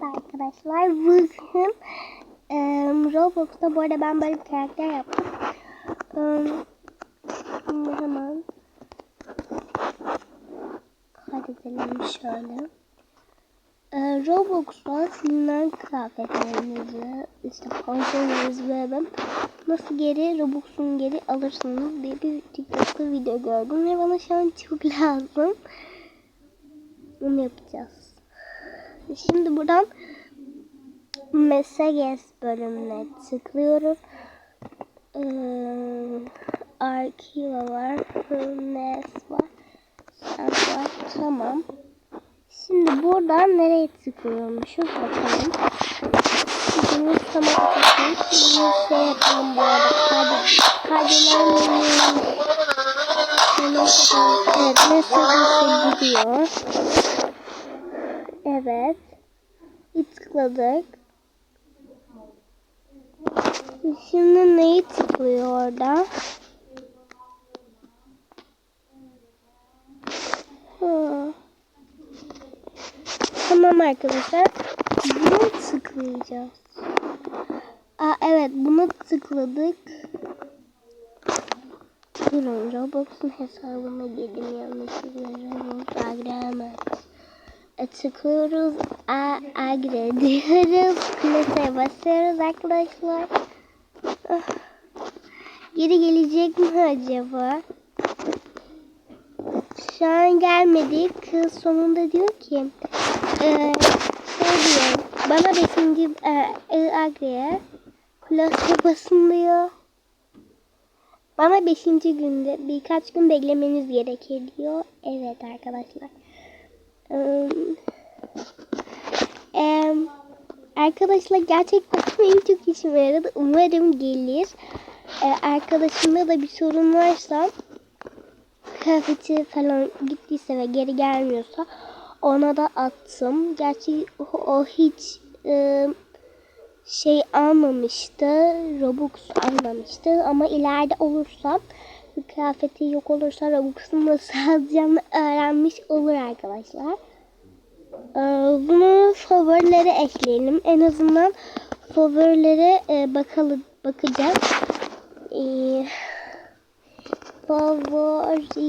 Merhaba arkadaşlar. Bugün e, Roblox'ta bu arada ben böyle bir karakter yaptım. E, şimdi hemen kaydedelim şöyle. E, Roblox'ta silinen kıyafetlerinizi, işte pantolonlarınızı ve nasıl geri Roblox'un geri alırsınız diye bir TikTok'ta video gördüm ve bana şu an çok lazım. Bunu yapacağız. Şimdi buradan Messages bölümüne tıklıyoruz. Ee, Arkiva var. Nes var. Sent var. Tamam. Şimdi buradan nereye tıklıyormuşuz bakalım. Şimdi tamam. Şimdi şey yapalım bu arada. Kaydı, kaydedelim. Evet, Messages'e gidiyor. Evet. Bir tıkladık. Şimdi neyi tıklıyor orada? Hmm. Tamam arkadaşlar. Bunu tıklayacağız. Aa, evet bunu tıkladık. Durun Roblox'un hesabına girdim yanlışlıkla Roblox agreement. Tıklıyoruz. A, agre diyoruz. Klaseye basıyoruz arkadaşlar. Geri gelecek mi acaba? Şu an gelmedi. Kız sonunda diyor ki e, şey diyor bana beşinci e, e, agreye klaseye basın diyor. Bana beşinci günde birkaç gün beklemeniz gerekir diyor. Evet arkadaşlar. Ee, arkadaşlar gerçekten benim çok işime yaradı. Umarım gelir. Ee, arkadaşımda da bir sorun varsa kıyafeti falan gittiyse ve geri gelmiyorsa ona da attım. Gerçi o, o hiç e, şey almamıştı. Robux almamıştı. Ama ileride olursa kıyafeti yok olursa Robux'un nasıl alacağını öğrenmiş olur arkadaşlar. Ee, bunu favorilere ekleyelim. En azından favorilere bakalım bakacağız. Ee, favorilerim.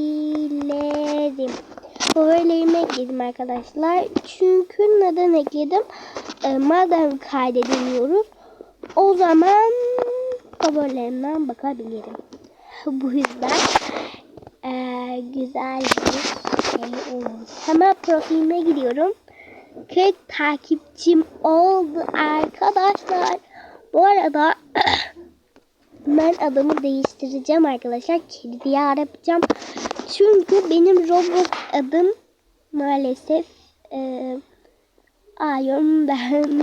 Favorilerimi ekledim arkadaşlar. Çünkü neden ekledim? Ee, madem kaydedemiyoruz. O zaman favorilerimden bakabilirim. Bu yüzden e, güzel bir şey olmuş. Hemen profilime gidiyorum. 40 takipçim oldu arkadaşlar. Bu arada ben adımı değiştireceğim arkadaşlar. Kedi diye yapacağım. Çünkü benim Roblox adım maalesef e, Iron Ben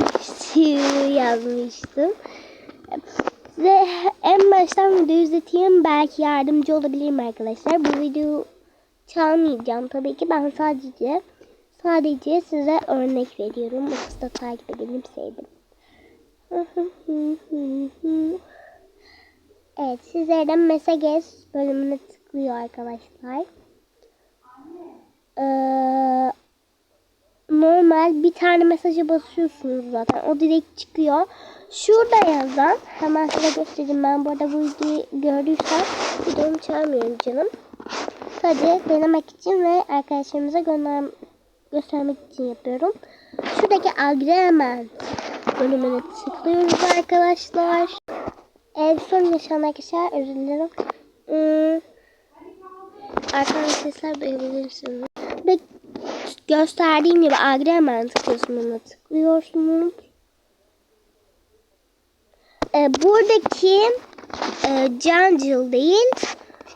yazmıştım. Size en baştan video izleteyim. Belki yardımcı olabilirim arkadaşlar. Bu video çalmayacağım tabii ki. Ben sadece sadece size örnek veriyorum. Yoksa da takip edelim sevdim. evet sizlerden Messages bölümüne tıklıyor arkadaşlar. Ee, normal bir tane mesajı basıyorsunuz zaten. O direkt çıkıyor. Şurada yazan hemen size göstereyim. Ben bu arada bu videoyu gördüysem videomu çağırmıyorum canım. Sadece denemek için ve arkadaşlarımıza gönder göstermek için yapıyorum. Şuradaki agreement bölümüne tıklıyoruz arkadaşlar. En son yaşanan arkadaşlar özür dilerim. Hmm. Arkadan sesler duyabilirsiniz. Ve gösterdiğim gibi agreement kısmına tıklıyorsunuz. Ee, buradaki e, cancıl değil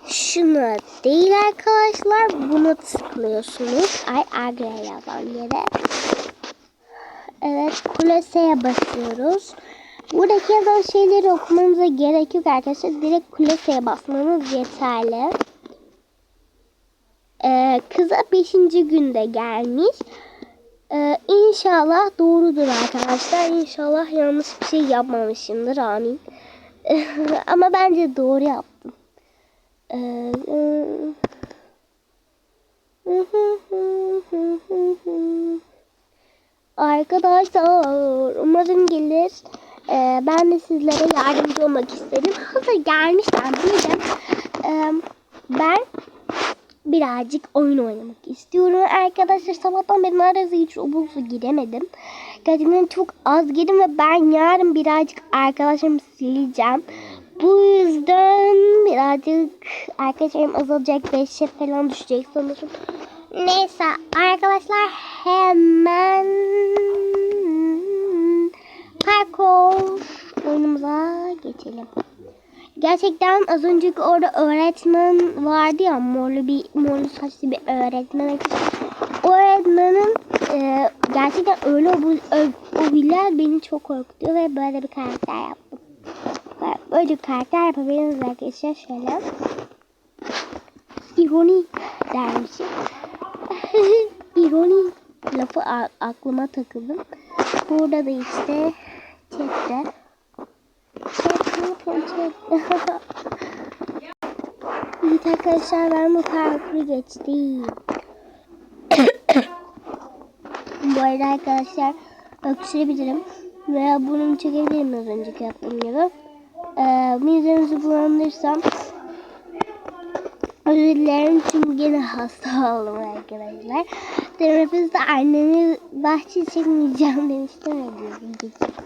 şunu değil arkadaşlar. Bunu tıklıyorsunuz. Ay agre yazan yere. Evet kuleseye basıyoruz. Buradaki yazan şeyleri okumanıza gerek yok arkadaşlar. Direkt kuleseye basmanız yeterli. Ee, kıza 5. günde gelmiş ee, inşallah doğrudur arkadaşlar. İnşallah yanlış bir şey yapmamışımdır. Amin. Ama bence doğru yaptım. Ee, Arkadaşlar umarım gelir. Ee, ben de sizlere yardımcı olmak istedim. Hazır gelmişken bir de e, ben birazcık oyun oynamak istiyorum. Arkadaşlar sabahtan beri neredeyse hiç Roblox'a giremedim. Gerçekten çok az girdim ve ben yarın birazcık arkadaşlarımı sileceğim. Bu yüzden birazcık arkadaşlarım azalacak 5'e falan düşecek sanırım. Neyse arkadaşlar hemen parkur oyunumuza geçelim. Gerçekten az önceki orada öğretmen vardı ya morlu bir morlu saçlı bir öğretmen. O öğretmenin e, gerçekten öyle o, o, bilen beni çok korkutuyor ve böyle bir karakter yaptım. Böyle bir karakter yapabiliriz arkadaşlar şöyle. İroni dermişim. İroni lafı aklıma takıldım. Burada da işte chatte Ne chat? Evet arkadaşlar ben bu parkuru geçtim. bu arada arkadaşlar öksürebilirim veya burnumu çekebilirim az önceki yaptığım gibi. Ee, midenizi bulandırırsam özür dilerim çünkü gene hasta oldum arkadaşlar. Teneffüste annemi bahçe çekmeyeceğim demiştim ya diyorum.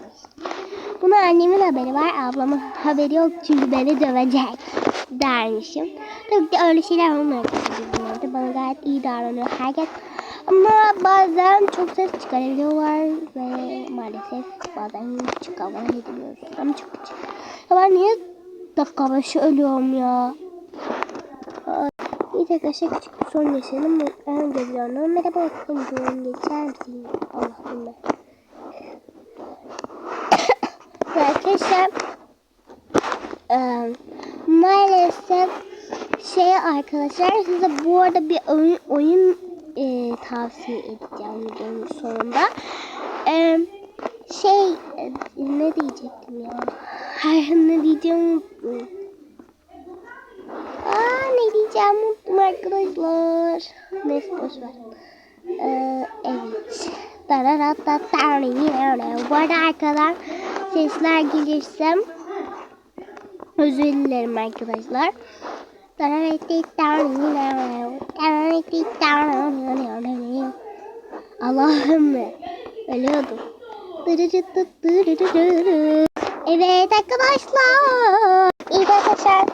Buna annemin haberi var, ablamın haberi yok çünkü beni dövecek dermişim. Tabii ki öyle şeyler olmuyor. Bana gayet iyi davranıyor herkes. Ama bazen çok ses çıkarabiliyorlar ve maalesef bazen çıkamayabiliyoruz. Ama çok küçük. Ya ben niye dakika başı ölüyorum ya? Bir arkadaşlar küçük bir sorun yaşadım. Ben geliyorum. Merhaba okuyun. Geçer misin? Allah'ım ben. Arkadaşlar e, maalesef şey arkadaşlar size bu arada bir oyun, oyun e, tavsiye edeceğim videonun sonunda. E, şey e, ne diyecektim ya? Hayır ne diyeceğim unuttum. Aa ne diyeceğim unuttum arkadaşlar. Neyse boşver. Ee, evet. Bu arada arkadan sesler gelirse özür dilerim arkadaşlar. Allah'ım ölüyordum. Evet arkadaşlar. İyi arkadaşlar.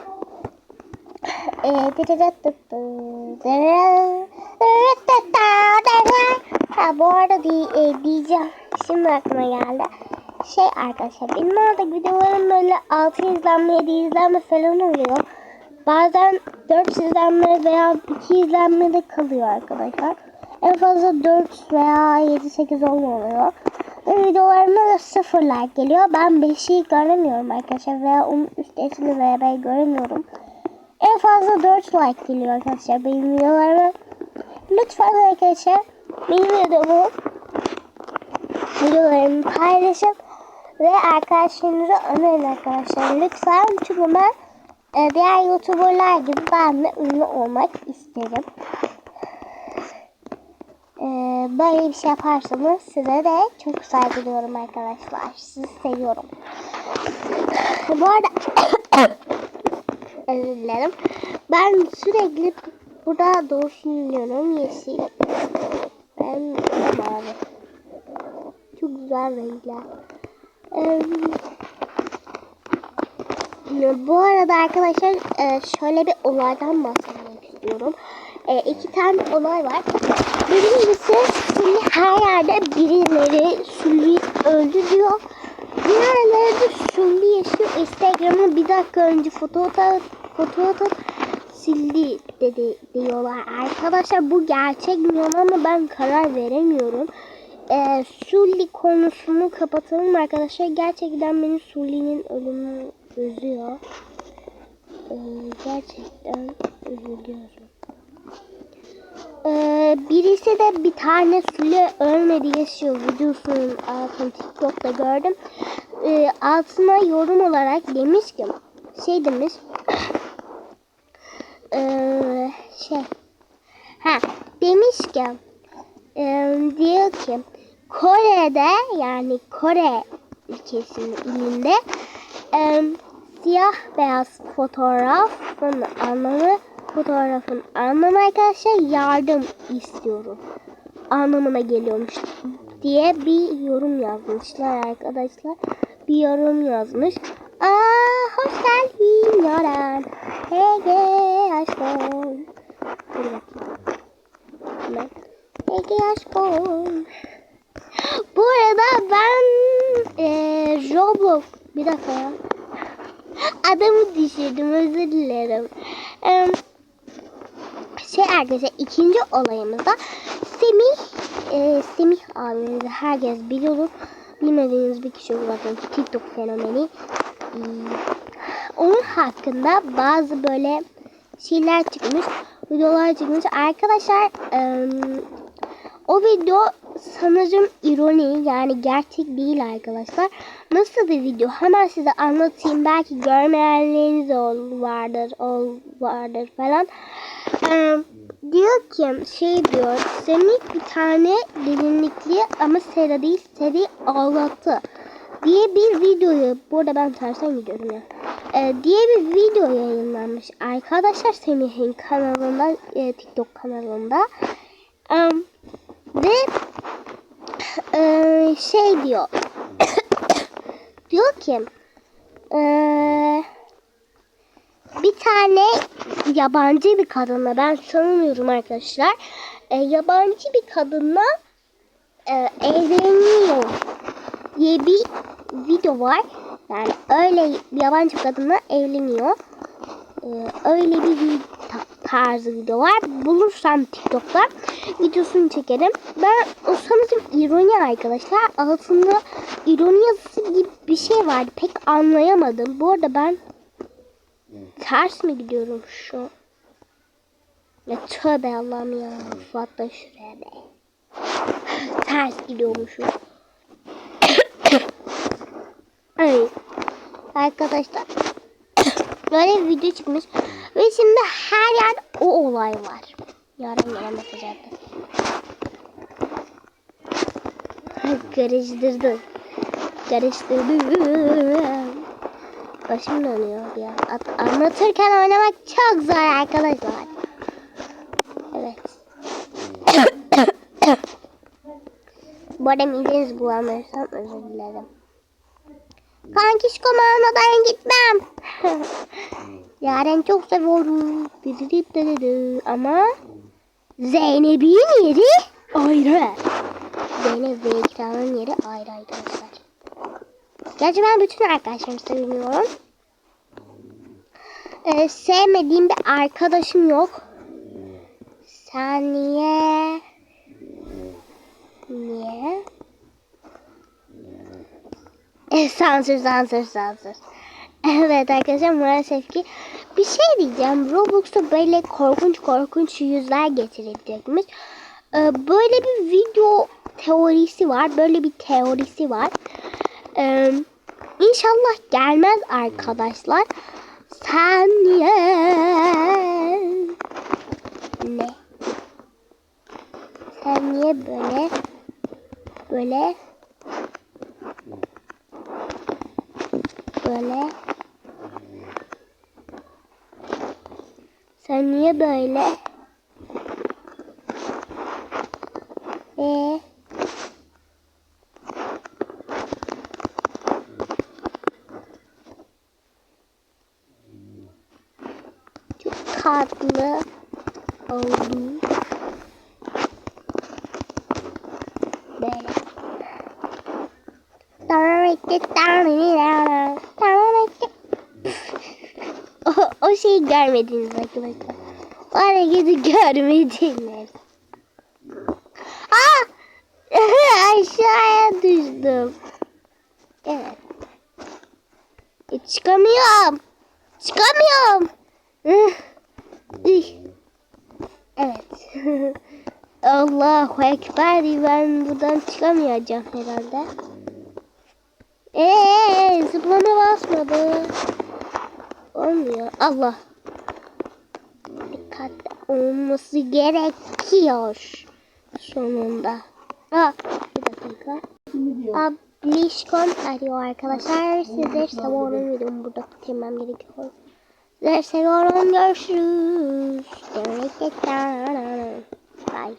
Ha bu arada di, e, diyeceğim. Şimdi aklıma geldi. Şey arkadaşlar benim orada videolarım böyle 6 izlenme 7 izlenme falan oluyor. Bazen 4 izlenme veya 2 izlenme de kalıyor arkadaşlar. En fazla 4 veya 7-8 oluyor. Ve videolarıma da 0 like geliyor. Ben 5'i göremiyorum arkadaşlar veya onun üstesini veya ben göremiyorum. En fazla 4 like geliyor arkadaşlar benim videolarıma. Lütfen arkadaşlar benim videomu videolarımı paylaşın ve arkadaşlarınıza önerin arkadaşlar. Lütfen çünkü ben e, diğer youtuberlar gibi ben de ünlü olmak isterim. E, böyle bir şey yaparsanız size de çok saygı duyuyorum arkadaşlar. Sizi seviyorum. Bu arada özür dilerim. Ben sürekli burada doğuşunu dinliyorum. Yeşil. Ben mavi. Çok güzel renkler. Ee, bu arada arkadaşlar e, şöyle bir olaydan bahsetmek istiyorum. E, iki tane olay var. Birincisi Sülü her yerde birileri Sülü'yü öldürüyor. Diğerleri de yaşıyor. Instagram'a bir dakika önce foto atıp, foto atıp sildi dedi diyorlar. Arkadaşlar bu gerçek mi ama ben karar veremiyorum. Ee, Sully konusunu kapatalım arkadaşlar. Gerçekten beni Sully'nin ölümü üzüyor. Ee, gerçekten üzülüyorum. Ee, birisi de bir tane Sully ölmedi yaşıyor videosunun altını TikTok'ta gördüm. Ee, altına yorum olarak demiş ki şey demiş ee, şey ha demiş ki e, diyor ki Kore'de yani Kore ülkesinin ilinde e, siyah beyaz fotoğrafın anlamı fotoğrafın anlamı arkadaşlar yardım istiyorum anlamına geliyormuş diye bir yorum yazmışlar arkadaşlar. Bir yorum yazmış. Aa hoş geldin Yaren. Hey aşkım. Dur bakayım. Aşkım. Bu arada ben e, Roblox bir dakika ya. Adamı düşürdüm özür dilerim. Eee şey arkadaşlar ikinci olayımızda Semih e, Semih abimizi herkes biliyor. Bilmediğiniz bir kişi zaten TikTok fenomeni. E, onun hakkında bazı böyle şeyler çıkmış. Videolar çıkmış. Arkadaşlar e, o video sanırım ironi yani gerçek değil arkadaşlar. Nasıl bir video? Hemen size anlatayım. Belki görmeyenleriniz ol, vardır, ol, vardır falan. Ee, diyor ki şey diyor Semih bir tane gelinlikli ama Sera değil Seri ağlattı diye bir videoyu burada ben tersten gidiyorum ya ee, diye bir video yayınlanmış arkadaşlar Semih'in kanalında e, TikTok kanalında ee, ve e, şey diyor diyor ki eee bir tane yabancı bir kadınla ben sanmıyorum arkadaşlar. E, yabancı bir kadınla e, evleniyor diye bir video var. Yani öyle yabancı kadınla evleniyor. E, öyle bir tarzı video var. Bulursam TikTok'ta videosunu çekerim. Ben o sanırım ironi arkadaşlar. Altında ironi yazısı gibi bir şey vardı. Pek anlayamadım. Bu arada ben Ters mi gidiyorum şu? Ya tövbe Allah'ım ya. Fuat da şuraya be. Ters gidiyormuşum. Ay. Arkadaşlar. Böyle bir video çıkmış. Ve şimdi her yer o olay var. Yarın gelen mesaj attı. Karıştırdı. Başım dönüyor ya. At anlatırken oynamak çok zor arkadaşlar. Evet. Bu arada midenizi bulamıyorsam özür dilerim. Kankişkom almadan gitmem. Yaren çok seviyorum. Ama Zeynep'in yeri ayrı. Zeynep ve İkram'ın yeri ayrı arkadaşlar. Gerçi ben bütün arkadaşlarımı seviyorum. Ee, sevmediğim bir arkadaşım yok. Sen niye? Niye? E, sansür sansür sansür. Evet arkadaşlar maalesef ki bir şey diyeceğim. Roblox'ta böyle korkunç korkunç yüzler getirecekmiş. Ee, böyle bir video teorisi var. Böyle bir teorisi var. Ee, inşallah gelmez arkadaşlar. Sen niye? Ne? Sen niye böyle böyle böyle Sen niye böyle? Eee? tatlı oldu. Böyle. o, o şeyi görmediniz arkadaşlar. O hareketi görmediniz. Aa! Aşağıya düştüm. Evet. E, çıkamıyorum. Çıkamıyorum. Evet. Allahu Ekber. Ben buradan çıkamayacağım herhalde. Eee zıplama basmadı. Olmuyor. Allah. Dikkatli olması gerekiyor. Sonunda. Ha, bir dakika. Ablişkom arıyor arkadaşlar. Sizleri seviyorum. Videomu burada bitirmem gerekiyor. Sizleri seviyorum. Görüşürüz. Bye.